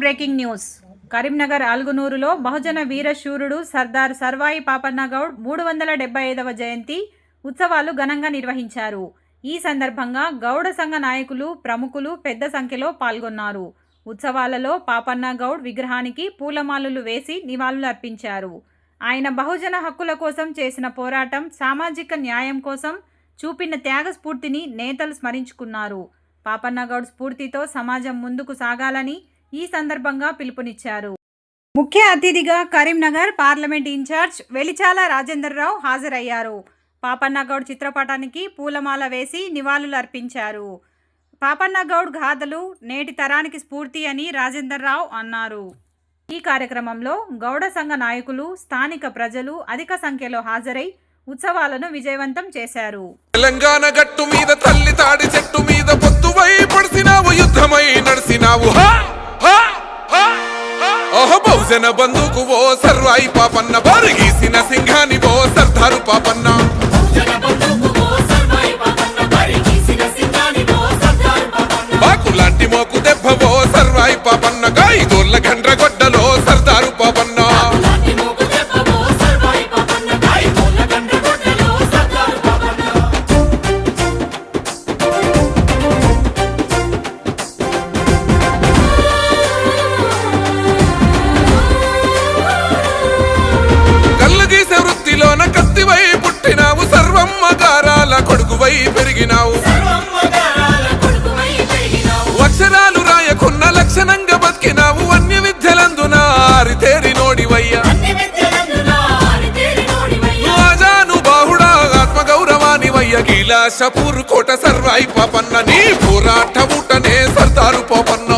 Breaking news. Karimnagar ఆల్గునూరులో బహుజన వీరశూరుడు సర్దార్ సర్వాయి పాపన్నగౌడ్ మూడు వందల డెబ్బై ఐదవ జయంతి ఉత్సవాలు ఘనంగా నిర్వహించారు. ఈ సందర్భంగా గౌడ సంఘ నాయకులు ప్రముఖులు పెద్ద సంఖ్యలో పాల్గొన్నారు. ఉత్సవాలలో పాపన్న గౌడ్ విగ్రహానికి పూలమాలలు వేసి నివాళులర్పించారు ఆయన బహుజన హక్కుల కోసం చేసిన పోరాటం సామాజిక న్యాయం కోసం చూపిన త్యాగస్ఫూర్తిని నేతలు స్మరించుకున్నారు. పాపన్నగౌడ్ స్ఫూర్తితో సమాజం ముందుకు సాగాలని ఈ సందర్భంగా పిలుపునిచ్చారు. ముఖ్య అతిథిగా కరీంనగర్ పార్లమెంట్ ఇన్ఛార్జ్ వెలిచాల రాజేందర్రావు హాజరయ్యారు. పాపన్నగౌడ్ చిత్రపటానికి పూలమాల వేసి నివాళులు అర్పించారు పాపన్నగౌడ్ గాథలు నేటి తరానికి స్ఫూర్తి అని రాజేందర్రావు అన్నారు. ఈ కార్యక్రమంలో గౌడ సంఘ నాయకులు స్థానిక ప్రజలు అధిక సంఖ్యలో హాజరై ఉత్సవాలను విజయవంతం చేశారు. తెలంగాణ గట్టు మీద తల్లి తాడి చెట్టు మీద పొత్తువై జన బంధుకు ఓ సర్వాయి పాపన్న. బారిగీసిన సింహాని ఓ సర్దారు పాపన్న. బాకు లాంటి మోకు దెబ్బ ఓ సర్వాయి పాపన్న. గాయి గాయదోళ్ళ గండ్ర వయ్య కైలాసపూర్ కోట సర్వాయి పాపన్న నీ పోరాట ఊటనే సర్దారు పోపన్న.